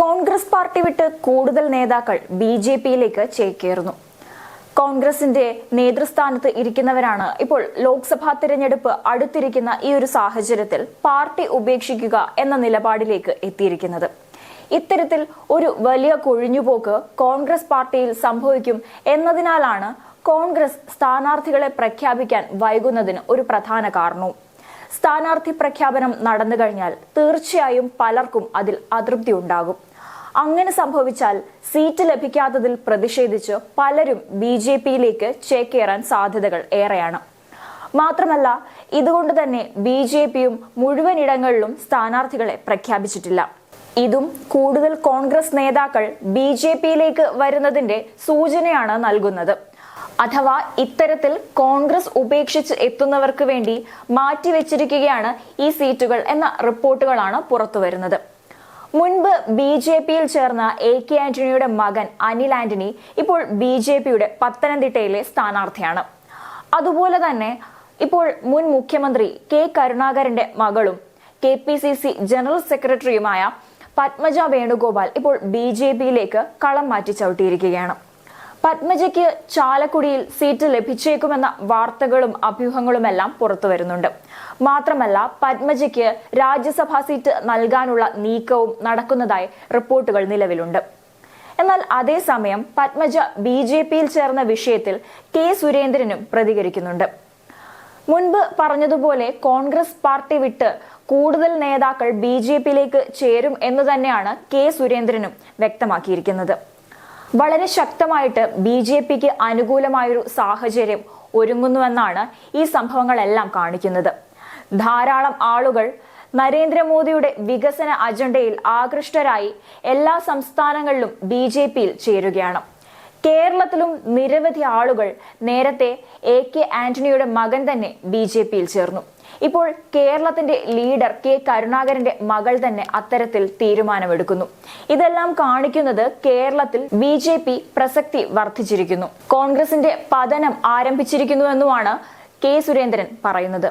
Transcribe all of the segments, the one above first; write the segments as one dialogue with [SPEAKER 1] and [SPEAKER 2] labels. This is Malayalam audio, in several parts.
[SPEAKER 1] കോൺഗ്രസ് പാർട്ടി വിട്ട് കൂടുതൽ നേതാക്കൾ ബി ജെ പിയിലേക്ക് ചേക്കേറുന്നു. കോൺഗ്രസിന്റെ നേതൃസ്ഥാനത്ത് ഇരിക്കുന്നവരാണ് ഇപ്പോൾ ലോക്സഭാ തിരഞ്ഞെടുപ്പ് അടുത്തിരിക്കുന്ന ഈ ഒരു സാഹചര്യത്തിൽ പാർട്ടി ഉപേക്ഷിക്കുക എന്ന നിലപാടിലേക്ക് എത്തിയിരിക്കുന്നത്. ഇത്തരത്തിൽ ഒരു വലിയ കൊഴിഞ്ഞുപോക്ക് കോൺഗ്രസ് പാർട്ടിയിൽ സംഭവിക്കും എന്നതിനാലാണ് കോൺഗ്രസ് സ്ഥാനാർത്ഥികളെ പ്രഖ്യാപിക്കാൻ വൈകുന്നതിന് ഒരു പ്രധാന കാരണവും. സ്ഥാനാർത്ഥി പ്രഖ്യാപനം നടന്നു കഴിഞ്ഞാൽ തീർച്ചയായും പലർക്കും അതിൽ അതൃപ്തി ഉണ്ടാകും. അങ്ങനെ സംഭവിച്ചാൽ സീറ്റ് ലഭിക്കാത്തതിൽ പ്രതിഷേധിച്ച് പലരും ബി ജെ പിയിലേക്ക് ചേക്കേറാൻ സാധ്യതകൾ ഏറെയാണ്. മാത്രമല്ല ഇതുകൊണ്ട് തന്നെ ബി ജെ പിയും മുഴുവൻ ഇടങ്ങളിലും സ്ഥാനാർത്ഥികളെ പ്രഖ്യാപിച്ചിട്ടില്ല. ഇതും കൂടുതൽ കോൺഗ്രസ് നേതാക്കൾ ബി ജെ പിയിലേക്ക് വരുന്നതിന്റെ സൂചനയാണ് നൽകുന്നത്. അഥവാ ഇത്തരത്തിൽ കോൺഗ്രസ് ഉപേക്ഷിച്ച് എത്തുന്നവർക്ക് വേണ്ടി മാറ്റിവെച്ചിരിക്കുകയാണ് ഈ സീറ്റുകൾ എന്ന റിപ്പോർട്ടുകളാണ് പുറത്തുവരുന്നത്. മുൻപ് ബി ജെ പിയിൽ ചേർന്ന എ കെ ആന്റണിയുടെ മകൻ അനിൽ ആന്റണി ഇപ്പോൾ ബി ജെ പിയുടെ പത്തനംതിട്ടയിലെ സ്ഥാനാർത്ഥിയാണ്. അതുപോലെ തന്നെ ഇപ്പോൾ മുൻ മുഖ്യമന്ത്രി കെ കരുണാകരന്റെ മകളും K P C C general സെക്രട്ടറിയുമായ പത്മജ വേണുഗോപാൽ ഇപ്പോൾ ബി ജെ പിയിലേക്ക് കളം മാറ്റി ചവിട്ടിയിരിക്കുകയാണ്. പത്മജയ്ക്ക് ചാലക്കുടിയിൽ സീറ്റ് ലഭിച്ചേക്കുമെന്ന വാർത്തകളും അഭ്യൂഹങ്ങളുമെല്ലാം പുറത്തു വരുന്നുണ്ട് മാത്രമല്ല പത്മജയ്ക്ക് രാജ്യസഭാ സീറ്റ് നൽകാനുള്ള നീക്കവും നടക്കുന്നതായി റിപ്പോർട്ടുകൾ നിലവിലുണ്ട്. എന്നാൽ അതേസമയം പത്മജ ബി ജെ പിയിൽ ചേർന്ന വിഷയത്തിൽ കെ സുരേന്ദ്രനും പ്രതികരിക്കുന്നുണ്ട്. മുൻപ് പറഞ്ഞതുപോലെ കോൺഗ്രസ് പാർട്ടി വിട്ട് കൂടുതൽ നേതാക്കൾ ബി ജെ പിയിലേക്ക് ചേരും എന്ന് തന്നെയാണ് കെ സുരേന്ദ്രനും വ്യക്തമാക്കിയിരിക്കുന്നത്. വളരെ ശക്തമായിട്ട് ബി ജെ പിക്ക് അനുകൂലമായൊരു സാഹചര്യം ഒരുങ്ങുന്നുവെന്നാണ് ഈ സംഭവങ്ങളെല്ലാം കാണിക്കുന്നത്. ധാരാളം ആളുകൾ നരേന്ദ്രമോദിയുടെ വികസന അജണ്ടയിൽ ആകൃഷ്ടരായി എല്ലാ സംസ്ഥാനങ്ങളിലും ബി ജെ പിയിൽ ചേരുകയാണ്. കേരളത്തിലും നിരവധി ആളുകൾ നേരത്തെ എ കെ ആന്റണിയുടെ മകൻ തന്നെ ബി ജെ പിയിൽ ചേർന്നു. ഇപ്പോൾ കേരളത്തിന്റെ ലീഡർ കെ കരുണാകരന്റെ മകൾ തന്നെ അത്തരത്തിൽ തീരുമാനമെടുക്കുന്നു. ഇതെല്ലാം കാണിക്കുന്നത് കേരളത്തിൽ ബി ജെ പി പ്രസക്തി വർദ്ധിച്ചിരിക്കുന്നു. കോൺഗ്രസിന്റെ പതനം ആരംഭിച്ചിരിക്കുന്നുവെന്നുമാണ് കെ സുരേന്ദ്രൻ പറയുന്നത്.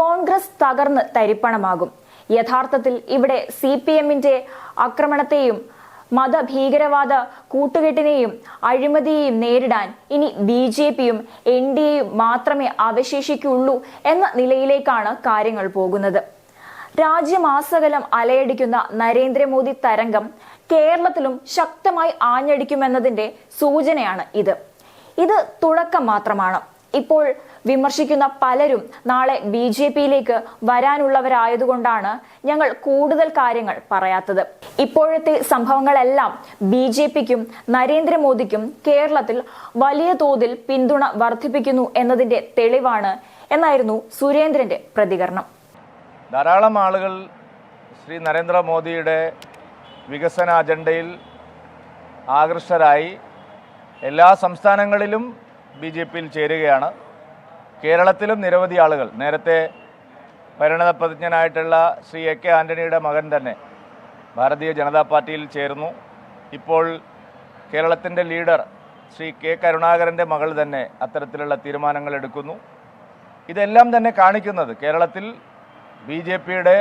[SPEAKER 1] കോൺഗ്രസ് തകർന്ന് തരിപ്പണമാകും. യഥാർത്ഥത്തിൽ ഇവിടെ സി പി എമ്മിന്റെ ആക്രമണത്തെയും മതഭീകരവാദ കൂട്ടുകെട്ടിനെയും അഴിമതിയെയും നേരിടാൻ ഇനി ബി ജെ പിയും എൻ ഡി എയും മാത്രമേ അവശേഷിക്കുള്ളൂ എന്ന നിലയിലേക്കാണ് കാര്യങ്ങൾ പോകുന്നത്. രാജ്യമാസകലം അലയടിക്കുന്ന നരേന്ദ്രമോദി തരംഗം കേരളത്തിലും ശക്തമായി ആഞ്ഞടിക്കുമെന്നതിന്റെ സൂചനയാണ് ഇത്. ഇത് തുടക്കം മാത്രമാണ്. ഇപ്പോൾ വിമർശിക്കുന്ന പലരും നാളെ ബി ജെ പിയിലേക്ക് വരാനുള്ളവരായതുകൊണ്ടാണ് ഞങ്ങൾ കൂടുതൽ കാര്യങ്ങൾ പറയാത്തത്. ഇപ്പോഴത്തെ സംഭവങ്ങളെല്ലാം ബി ജെ പിക്കും നരേന്ദ്രമോദിക്കും കേരളത്തിൽ വലിയ തോതിൽ പിന്തുണ വർദ്ധിപ്പിക്കുന്നു എന്നതിന്റെ തെളിവാണ് എന്നായിരുന്നു സുരേന്ദ്രന്റെ പ്രതികരണം.
[SPEAKER 2] ധാരാളം ആളുകൾ ശ്രീ നരേന്ദ്രമോദിയുടെ വികസന അജണ്ടയിൽ ആകൃഷ്ടരായി. എല്ലാ സംസ്ഥാനങ്ങളിലും ബി ജെ പിയിൽ ചേരുകയാണ്. കേരളത്തിലും നിരവധി ആളുകൾ നേരത്തെ പരിണതപ്രതിജ്ഞനായിട്ടുള്ള ശ്രീ എ കെ ആന്റണിയുടെ മകൻ തന്നെ ഭാരതീയ ജനതാ പാർട്ടിയിൽ ചേർന്നു ഇപ്പോൾ കേരളത്തിന്റെ ലീഡർ ശ്രീ കെ കരുണാകരന്റെ മകൾ തന്നെ അത്തരത്തിലുള്ള തീരുമാനങ്ങൾ എടുക്കുന്നു. ഇതെല്ലാം തന്നെ കാണിക്കുന്നത് കേരളത്തിൽ ബി ജെ പിയുടെ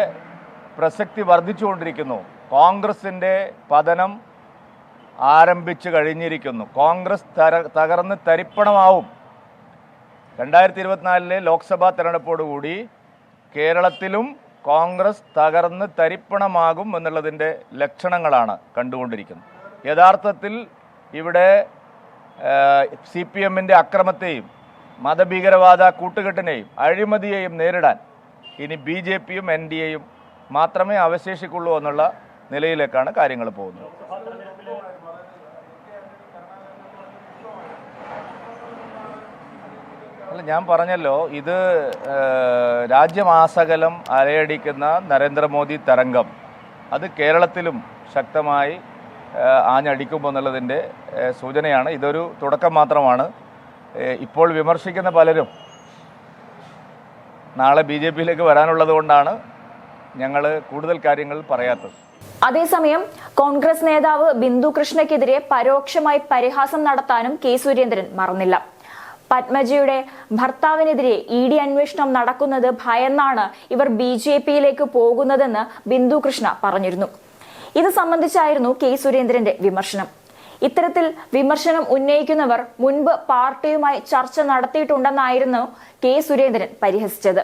[SPEAKER 2] പ്രസക്തി വർദ്ധിച്ചുകൊണ്ടിരിക്കുന്നു. കോൺഗ്രസിന്റെ പതനം ആരംഭിച്ചു കഴിഞ്ഞിരിക്കുന്നു. കോൺഗ്രസ് തകർന്ന് തരിപ്പണമാവും. രണ്ടായിരത്തി ഇരുപത്തിനാലിലെ ലോക്സഭാ തെരഞ്ഞെടുപ്പോടുകൂടി കേരളത്തിലും കോൺഗ്രസ് തകർന്ന് തരിപ്പണമാകും എന്നുള്ളതിന്റെ ലക്ഷണങ്ങളാണ് കണ്ടുകൊണ്ടിരിക്കുന്നത്. യഥാർത്ഥത്തിൽ ഇവിടെ സി പി എമ്മിന്റെ അക്രമത്തെയും മതഭീകരവാദ കൂട്ടുകെട്ടിനെയും അഴിമതിയെയും നേരിടാൻ ഇനി ബി ജെ പിയും എൻ ഡി എയും മാത്രമേ അവശേഷിക്കുള്ളൂ എന്നുള്ള നിലയിലേക്കാണ് കാര്യങ്ങൾ പോകുന്നത്. അല്ല ഞാൻ പറഞ്ഞല്ലോ ഇത് രാജ്യമാസകലം അലയടിക്കുന്ന നരേന്ദ്രമോദി തരംഗം. അത് കേരളത്തിലും ശക്തമായി ആഞ്ഞടിക്കുമ്പോൾ ആഞ്ഞടിക്കും എന്നുള്ളതിന്റെ സൂചനയാണ്. ഇതൊരു തുടക്കം മാത്രമാണ്. ഇപ്പോൾ വിമർശിക്കുന്ന പലരും നാളെ ബി ജെ പിയിലേക്ക് വരാനുള്ളത് കൊണ്ടാണ് ഞങ്ങൾ കൂടുതൽ കാര്യങ്ങൾ പറയാത്തത്.
[SPEAKER 1] അതേസമയം കോൺഗ്രസ് നേതാവ് ബിന്ദു കൃഷ്ണയ്ക്കെതിരെ പരോക്ഷമായി പരിഹാസം നടത്താനും കെ സുരേന്ദ്രൻ മറന്നില്ല. പത്മജിയുടെ ഭർത്താവിനെതിരെ ഇ ഡി അന്വേഷണം നടക്കുന്നത് ഭയന്നാണ് ഇവർ ബി ജെ പിയിലേക്ക് പോകുന്നതെന്ന് ബിന്ദു കൃഷ്ണ പറഞ്ഞിരുന്നു. ഇത് സംബന്ധിച്ചായിരുന്നു കെ സുരേന്ദ്രന്റെ വിമർശനം. ഇത്തരത്തിൽ വിമർശനം ഉന്നയിക്കുന്നവർ മുൻപ് പാർട്ടിയുമായി ചർച്ച നടത്തിയിട്ടുണ്ടെന്നായിരുന്നു കെ സുരേന്ദ്രൻ പരിഹസിച്ചത്.